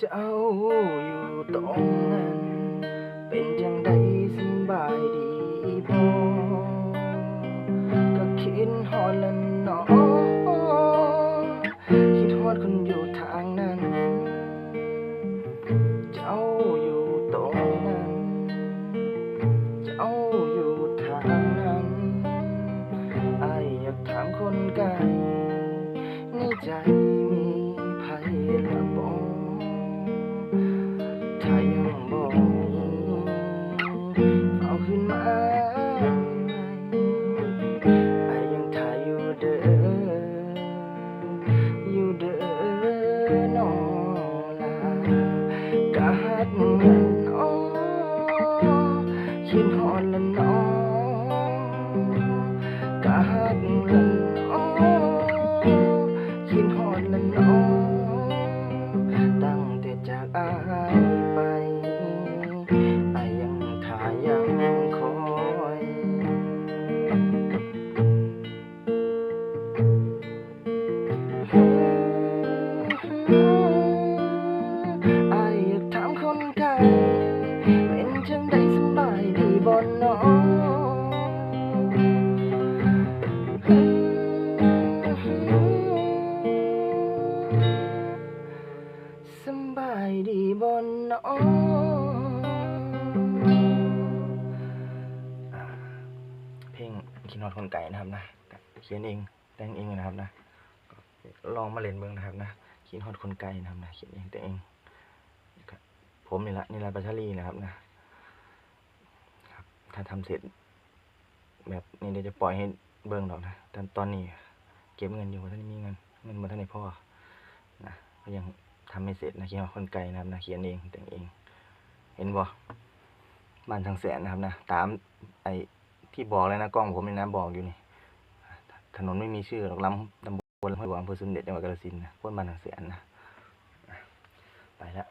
เจ้าอยู่ตรงนั้น เป็นจังใดสบายดีบ่ก็คิดฮอดละเนาะคิดฮอดคนอยู่ทางนั้น เจ้าอยู่ตรงนั้น เจ้าอยู่ทางนั้นไออยากถามคนไกลในใจากะฮักละน้องคิดหอนละน้องกะหักละน้อง บ่เนาะอ่าเพลงคิดฮอดคนไก่นะครับนะเขียนเองแต่งเองนะครับนะลองมาเล่นเบิ่งนะครับนะคิดฮอดคนไกลนะครับนะเขียนเองแต่งเองผมนี่ละนี่ละปัชรีนะครับนะครับ ถ้าทำเสร็จ แบบนี้เดี๋ยวจะปล่อยให้เบิ่งดอกนะแต่ตอนนี้ เก็บเงินอยู่เพราะท่านมีเงินเงินมาท่านในพ่อนะก็ยัง ทำไม่เสร็จนะเขียนคนไกลนะครับนะเขียนเองแต่งเอง เห็นบ่บ้านทางแสนนะครับนะตามไอ้ที่บอกเลยนะกล้องผมนี่นะบอกอยู่นี่ถนนไม่มีชื่อหรอกลำตำบลห้วยหวงอำเภอสุนเด็จจังหวัดกาฬสินธุ์นะพ้นบ้านทางแสนนะไปแล้ว